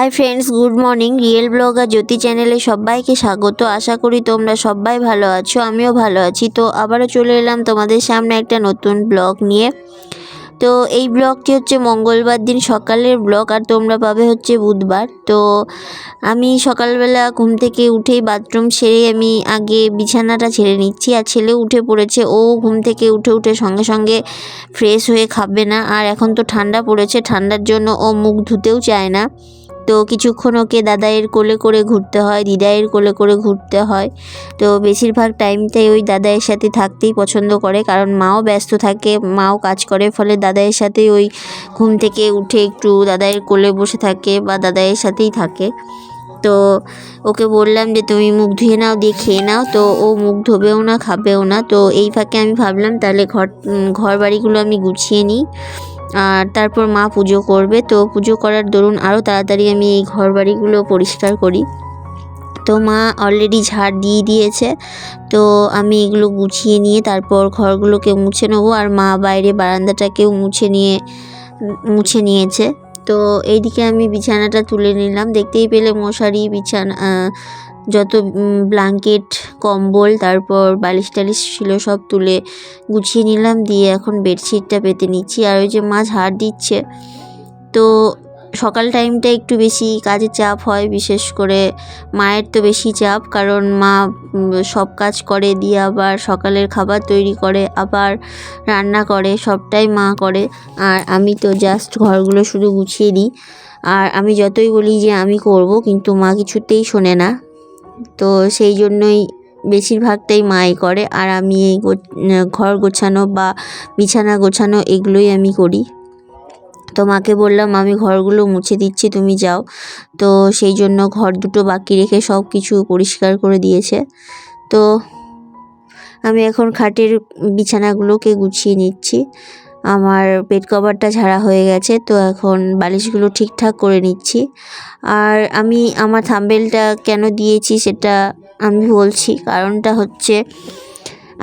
Hi friends, good morning. Real blogger Jyoti চ্যানেলে সবাইকে স্বাগত। আশা করি তোমরা সবাই ভালো আছো, আমিও ভালো আছি। তো আবারও চলে এলাম তোমাদের সামনে একটা নতুন ব্লগ নিয়ে। তো এই ব্লগটি হচ্ছে মঙ্গলবার দিন সকালের ব্লগ, আর তোমরা পাবে হচ্ছে বুধবার। তো আমি সকালবেলা ঘুম থেকে উঠেই বাথরুম সেরে আমি আগে বিছানাটা ছেড়ে নিচ্ছি, আর ছেলে উঠে পড়েছে। ও ঘুম থেকে উঠে উঠে সঙ্গে সঙ্গে ফ্রেশ হয়ে খাবে না। আর এখন তো ঠান্ডা পড়েছে, ঠান্ডার জন্য ও মুখ ধুতেও চায় না। তো কিছুক্ষণ ওকে দাদাইয়ের কোলে করে ঘুরতে হয়, দিদাইয়ের কোলে করে ঘুরতে হয়। তো বেশিরভাগ টাইমটাই ওই দাদাইয়ের সাথে থাকতেই পছন্দ করে, কারণ মাও ব্যস্ত থাকে, মাও কাজ করে, ফলে দাদাইয়ের সাথেই ওই ঘুম থেকে উঠে একটু দাদাইয়ের কোলে বসে থাকে বা দাদাইয়ের সাথেই থাকে। তো ওকে বললাম যে, তুমি মুখ ধুয়ে নাও, দিয়ে খেয়ে নাও। তো ও মুখ ধোবেও না, খাবেও না। তো এই ফাঁকে আমি ভাবলাম, তাহলে ঘর ঘর বাড়িগুলো আমি গুছিয়ে নিই। আর তারপর মা পুজো করবে। তো পুজো করার দরুন আরও তাড়াতাড়ি আমি এই ঘর বাড়িগুলো পরিষ্কার করি। তো মা অলরেডি ঝাড় দিয়ে দিয়েছে। তো আমি এগুলো গুছিয়ে নিয়ে তারপর ঘরগুলোকে মুছে নেব। আর মা বাইরে বারান্দাটাকেও মুছে নিয়ে, মুছে নিয়েছে। তো এইদিকে আমি বিছানাটা তুলে নিলাম। দেখতেই পেলে মশারি, বিছানা যত ব্ল্যাঙ্কেট কম্বল, তারপর বালিশ টালিশ ছিল সব তুলে গুছিয়ে নিলাম, দিয়ে এখন বেডশিটটা পেতে নিচ্ছি। আর ওই যে মা ঝাড় দিচ্ছে, তো সকাল টাইমটা একটু বেশি কাজের চাপ হয়, বিশেষ করে মায়ের তো বেশি চাপ, কারণ মা সব কাজ করে, দিয়ে আবার সকালের খাবার তৈরি করে, আবার রান্না করে, সবটাই মা করে। আর আমি তো জাস্ট ঘরগুলো শুধু গুছিয়ে দিই। আর আমি যতই বলি যে আমি করব, কিন্তু মা কিছুতেই শোনে না। তো সেই জন্যই বেশিরভাগটাই মাই করে। আর আমি এই ঘর গোছানো বা বিছানা গোছানো এগুলোই আমি করি। তো মাকে বললাম, আমি ঘরগুলো মুছে দিচ্ছি, তুমি যাও। তো সেই জন্য ঘর দুটো বাকি রেখে সব কিছু পরিষ্কার করে দিয়েছে। তো আমি এখন খাটের বিছানাগুলোকে গুছিয়ে নিচ্ছি। আমার বেড কভারটা ঝাড়া হয়ে গেছে, তো এখন বালিশগুলো ঠিকঠাক করে নিচ্ছি। আর আমি আমার থাম্বেলটা কেন দিয়েছি সেটা আমি বলছি, কারণটা হচ্ছে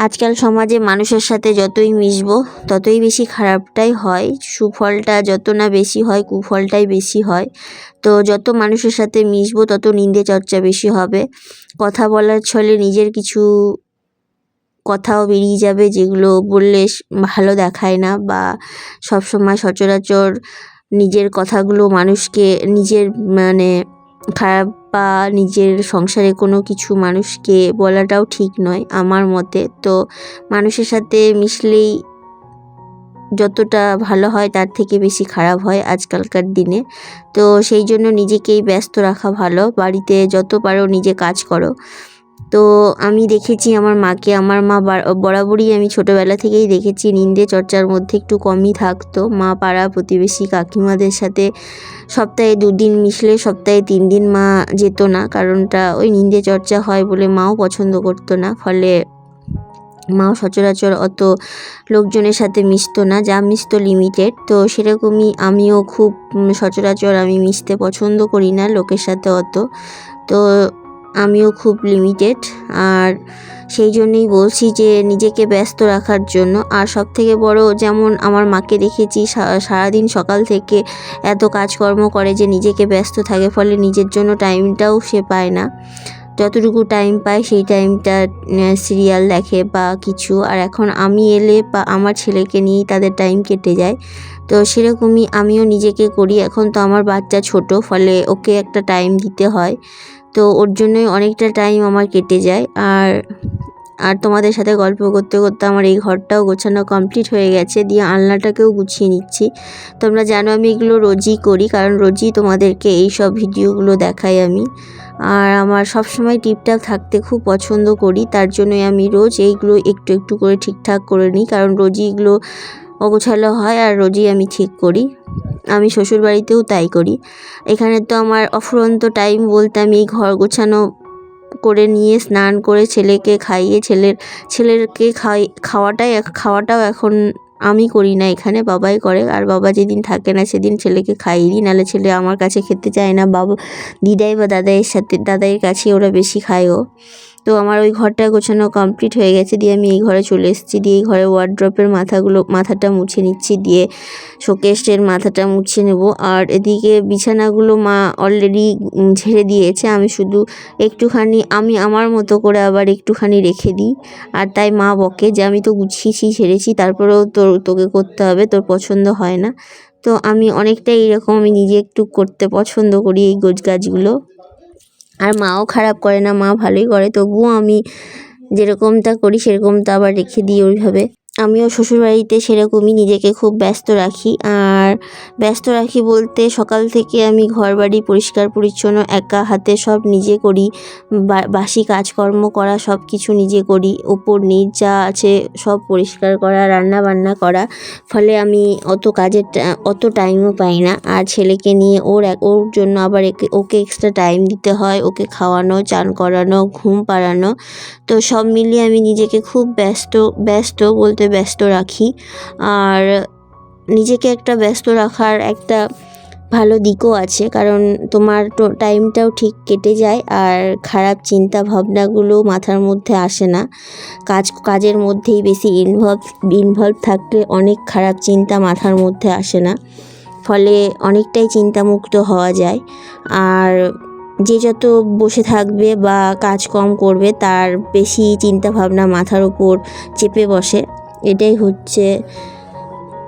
আজকাল সমাজে মানুষের সাথে যতই মিশবো, ততই বেশি খারাপটাই হয়। সুফলটা যত না বেশি হয়, কুফলটাই বেশি হয়। তো যত মানুষের সাথে মিশবো, তত নিন্দে চর্চা বেশি হবে। কথা বলার ছলে নিজের কিছু কথাও বেরিয়ে যাবে যেগুলো বললে ভালো দেখায় না বা সবসময় সচরাচর নিজের কথাগুলো মানুষকে, নিজের মানে খারাপ বা নিজের সংসারে কোনো কিছু মানুষকে বলাটাও ঠিক নয় আমার মতে। তো মানুষের সাথে মিশলেই যতটা ভালো হয় তার থেকে বেশি খারাপ হয় আজকালকার দিনে। তো সেই জন্য নিজেকেই ব্যস্ত রাখা ভালো। বাড়িতে যত পারো নিজে কাজ করো। তো আমি দেখেছি আমার মাকে, আমার মা বরাবরই আমি ছোটোবেলা থেকেই দেখেছি নিন্দে চর্চার মধ্যে একটু কমই থাকতো। মা পাড়া প্রতিবেশী কাকিমাদের সাথে সপ্তাহে দুদিন মিশলে সপ্তাহে তিন দিন মা যেত না, কারণটা ওই নিন্দে চর্চা হয় বলে মাও পছন্দ করতো না। ফলে মাও সচরাচর অত লোকজনের সাথে মিশতো না, যা মিশতো লিমিটেড তো সেরকমই আমিও খুব সচরাচর আমি মিশতে পছন্দ করি না লোকের সাথে অত। তো আমিও খুব লিমিটেড আর সেই জন্যই বলছি যে নিজেকে ব্যস্ত রাখার জন্য। আর সব থেকে বড় যেমন আমার মাকে দেখেছি সারাদিন সকাল থেকে এত কাজকর্ম করে যে নিজেকে ব্যস্ত থাকে, ফলে নিজের জন্য টাইমটাও সে পায় না। যতটুকু টাইম পায় সেই টাইমটা সিরিয়াল দেখে বা কিছু। আর এখন আমি এলে বা আমার ছেলেকে নিয়েই তাদের টাইম কেটে যায়। তো সেরকমই আমিও নিজেকে করি। এখন তো আমার বাচ্চা ছোট, ফলে ওকে একটা টাইম দিতে হয়। তো ওর জন্যই অনেকটা টাইম আমার কেটে যায়। আর আর তোমাদের সাথে গল্প করতে করতে আমার এই ঘরটাও গোছানো কমপ্লিট হয়ে গেছে। দিয়ে আলনাটাকেও গুছিয়ে নিচ্ছি। তোমরা জানো আমি এগুলো রোজই করি, কারণ রোজই তোমাদেরকে এই সব ভিডিওগুলো দেখাই আমি। আর আমার সব সময় টিপটাপ থাকতে খুব পছন্দ করি, তার জন্যই আমি রোজ এইগুলো একটু একটু করে ঠিকঠাক করে নিই, কারণ রোজই এগুলো অগোছালো হয় আর রোজই আমি ঠিক করি। আমি শ্বশুরবাড়িতেও তাই করি। এখানে তো আমার অফুরন্ত টাইম বলতে আমি ঘর গোছানো করে নিয়ে স্নান করে ছেলেকে খাইয়ে ছেলের, ছেলেরকে খাই, খাওয়াটাই খাওয়াটাও এখন আমি করি না। এখানে বাবাই করে, আর বাবা যেদিন থাকে না সেদিন ছেলেকে খাইয়ে দিই। নাহলে ছেলে আমার কাছে খেতে চায় না। বাবা, দিদাই বা দাদাইয়ের সাথে, দাদাইয়ের কাছে ওরা বেশি খায় ও। তো আমার ওই ঘরটা গোছানো কমপ্লিট হয়ে গেছে, দিয়ে আমি এই ঘরে চলে এসেছি। দিয়ে এই ঘরে ওয়ার্ড্রপের মাথাগুলো, মাথাটা মুছে নিচ্ছি, দিয়ে শোকেসের মাথাটা মুছে নেব। আর এদিকে বিছানাগুলো মা অলরেডি ঝেড়ে দিয়েছে, আমি শুধু একটুখানি, আমি আমার মতো করে আবার একটুখানি রেখে দিই। আর তাই মা বকে যে আমি তো গুছিয়েছি, ঝেড়েছি, তারপরেও তোর, তোকে করতে হবে, তোর পছন্দ হয় না। তো আমি অনেকটাই এরকম, আমি নিজে একটু করতে পছন্দ করি এই গোছ গাছগুলো আর মাও খারাপ করে না, মা ভালোই করে, তবুও আমি যেরকমটা করি সেরকমটা আবার রেখে দিই ওইভাবে। আমিও শ্বশুরবাড়িতে সেরকমই নিজেকে খুব ব্যস্ত রাখি। আর ব্যস্ত রাখি বলতে সকাল থেকে আমি ঘর বাড়ি পরিষ্কার, পরিচ্ছন্ন, একা হাতে সব নিজে করি। বাসি কাজকর্ম করা সব কিছু নিজে করি। ওপর নিচ যা আছে সব পরিষ্কার করা, রান্না বান্না করা। ফলে আমি অত কাজের অত টাইমও পাই না। আর ছেলেকে নিয়ে ওর এক- ওর জন্য আবার ওকে এক্সট্রা টাইম দিতে হয়। ওকে খাওয়ানো, চান করানো, ঘুম পাড়ানো। তো সব মিলিয়ে আমি নিজেকে খুব ব্যস্ত ব্যস্ত বলতে ব্যস্ত রাখি। আর নিজেকে একটা ব্যস্ত রাখার একটা ভালো দিকও আছে, কারণ তোমার টাইমটাও ঠিক কেটে যায় আর খারাপ চিন্তা ভাবনাগুলো মাথার মধ্যে আসে না। কাজ, কাজের মধ্যেই বেশি ইনভলভ ইনভলভ থাকলে অনেক খারাপ চিন্তা মাথার মধ্যে আসে না। ফলে অনেকটাই চিন্তামুক্ত হওয়া যায়। আর যে যত বসে থাকবে বা কাজ কম করবে, তার বেশি চিন্তা ভাবনা মাথার উপর চেপে বসে। এটাই হচ্ছে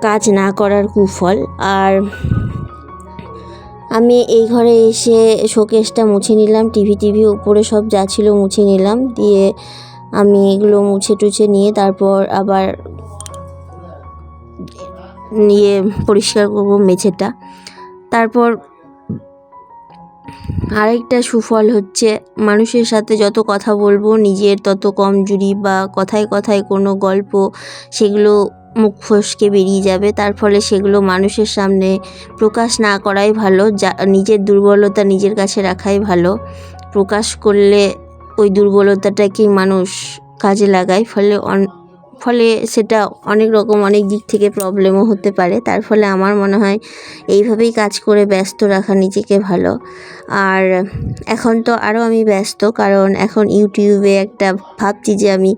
কাজ না করার কুফল। আর আমি এই ঘরে এসে শোকেসটা মুছে নিলাম, টিভি টিভি উপরে সব যা ছিল মুছে নিলাম, দিয়ে আমি এগুলো মুছে টুছে নিয়ে তারপর আবার নিয়ে পরিষ্কার করব মেঝেটা। তারপর আরেকটা সুফল হচ্ছে, মানুষের সাথে যত কথা বলব, নিজের তত কমজোরি বা কথায় কথায় কোনো গল্প, সেগুলো মুখ ফসকে বেরিয়ে যাবে। তার ফলে সেগুলো মানুষের সামনে প্রকাশ না করাই ভালো, যা, নিজের দুর্বলতা নিজের কাছে রাখাই ভালো। প্রকাশ করলে ওই দুর্বলতাটাকেই মানুষ কাজে লাগায়, ফলে অন- ফলে সেটা অনেক রকম অনেক দিক থেকে প্রবলেমও হতে পারে। তার ফলে আমার মনে হয়, এইভাবেই কাজ করে ব্যস্ত রাখা নিজেকে ভালো। আর এখন তো আরও আমি ব্যস্ত, কারণ এখন ইউটিউবে একটা ভাবছি যে আমি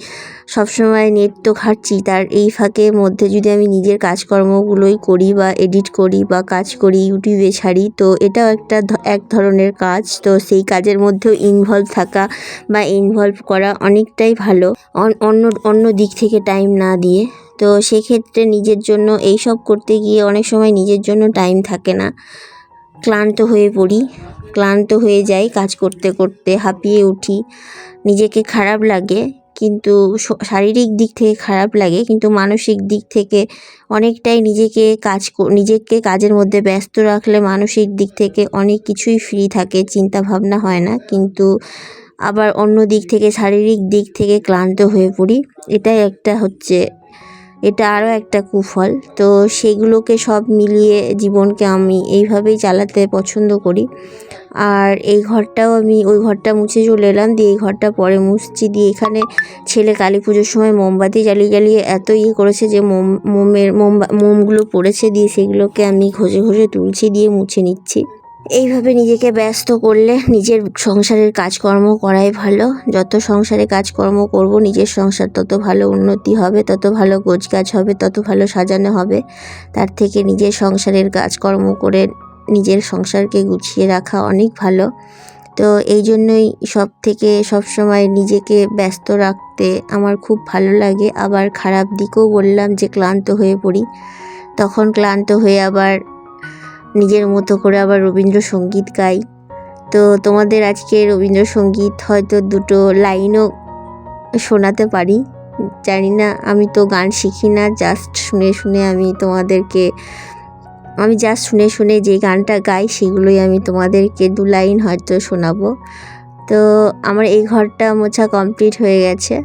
সবসময় নেট তো ঘাটছি, তার এই ফাঁকের মধ্যে যদি আমি নিজের কাজকর্মগুলোই করি বা এডিট করি বা কাজ করি, ইউটিউবে ছাড়ি, তো এটাও একটা এক ধরনের কাজ। তো সেই কাজের মধ্যেও ইনভলভ থাকা বা ইনভলভ করা অনেকটাই ভালো, অন- অন্য অন্য দিক থেকে টাইম না দিয়ে। তো সেক্ষেত্রে নিজের জন্য এই সব করতে গিয়ে অনেক সময় নিজের জন্য টাইম থাকে না, ক্লান্ত হয়ে পড়ি। ক্লান্ত হয়ে যাই কাজ করতে করতে, হাঁপিয়ে উঠি। নিজেকে খারাপ লাগে, কিন্তু শারীরিক দিক থেকে খারাপ লাগে, কিন্তু মানসিক দিক থেকে অনেকটাই নিজেকে কাজ নিজেকে কাজের মধ্যে ব্যস্ত রাখলে মানসিক দিক থেকে অনেক কিছুই ফ্রি থাকে চিন্তা ভাবনা হয় না। কিন্তু আবার অন্য দিক থেকে, শারীরিক দিক থেকে ক্লান্ত হয়ে পড়ি। এটাই একটা হচ্ছে এটা আরও একটা কুফল। তো সেগুলোকে সব মিলিয়ে জীবনকে আমি এইভাবেই চালাতে পছন্দ করি। আর এই ঘরটাও আমি, ওই ঘরটা মুছে চলে এলাম, দিয়ে এই ঘরটা পরে মুছছি। দিয়ে এখানে ছেলে কালী পুজোর সময় মোমবাতি জ্বালিয়ে জ্বালিয়ে এত ইয়ে করেছে যে মোম, মোমের মোম মোমগুলো পড়েছে। দিয়ে সেগুলোকে আমি ঘষে ঘষে তুলছি, দিয়ে মুছে নিচ্ছি। এইভাবে নিজেকে ব্যস্ত করলে নিজের সংসারের কাজকর্ম করাই ভালো। যত সংসারে কাজকর্ম করব, নিজের সংসার তত ভালো উন্নতি হবে, তত ভালো গোছগাছ হবে, তত ভালো সাজানো হবে। তার থেকে নিজের সংসারের কাজকর্ম করে নিজের সংসারকে গুছিয়ে রাখা অনেক ভালো। তো এই জন্যই সব থেকে সব সময় নিজেকে ব্যস্ত রাখতে আমার খুব ভালো লাগে। আবার খারাপ দিকেও বললাম যে ক্লান্ত হয়ে পড়ি। তখন ক্লান্ত হয়ে আবার নিজের মতো করে আবার রবীন্দ্রসঙ্গীত গাই। তো তোমাদের আজকে রবীন্দ্রসঙ্গীত হয়তো দুটো লাইনও শোনাতে পারি। জানি না, আমি তো গান শিখি না জাস্ট শুনে শুনে আমি তোমাদেরকে, আমি জাস্ট শুনে শুনে যে গানটা গাই সেগুলোই আমি তোমাদেরকে দু লাইন হয়তো শোনাবো। তো আমার এই ঘরটা মোছা কমপ্লিট হয়ে গেছে।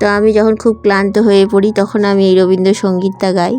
তো আমি যখন খুব ক্লান্ত হয়ে পড়ি তখন আমি এই রবীন্দ্রসঙ্গীতটা গাই।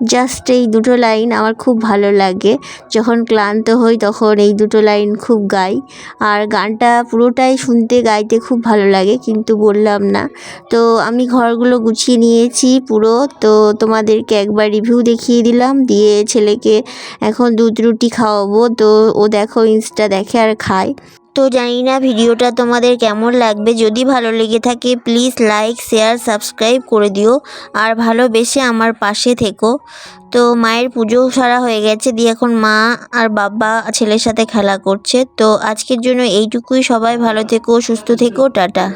জাস্ট এই দুটো লাইন আমার খুব ভালো লাগে। যখন ক্লান্ত হই তখন এই দুটো লাইন খুব গাই। আর গানটা পুরোটাই শুনতে, গাইতে খুব ভালো লাগে, কিন্তু বললাম না। তো আমি ঘরগুলো গুছিয়ে নিয়েছি পুরো। তো তোমাদেরকে একবার রিভিউ দেখিয়ে দিলাম। দিয়ে ছেলেকে এখন দুধ রুটি খাওয়াবো। তো ও দেখো ইনস্টা দেখে আর খায়। তো জানি না ভিডিওটা তোমাদের কেমন লাগবে। যদি ভালো লেগে থাকে প্লিজ লাইক শেয়ার সাবস্ক্রাইব করে দিও। আর ভালোবেসে আমার পাশে থেকো। তো মায়ের পুজো সারা হয়ে গেছে, দিয়ে এখন মা আর বাবা ছেলের সাথে খেলা করছে। তো আজকের জন্য এইটুকুই। সবাই ভালো থেকো, সুস্থ থেকো, টাটা।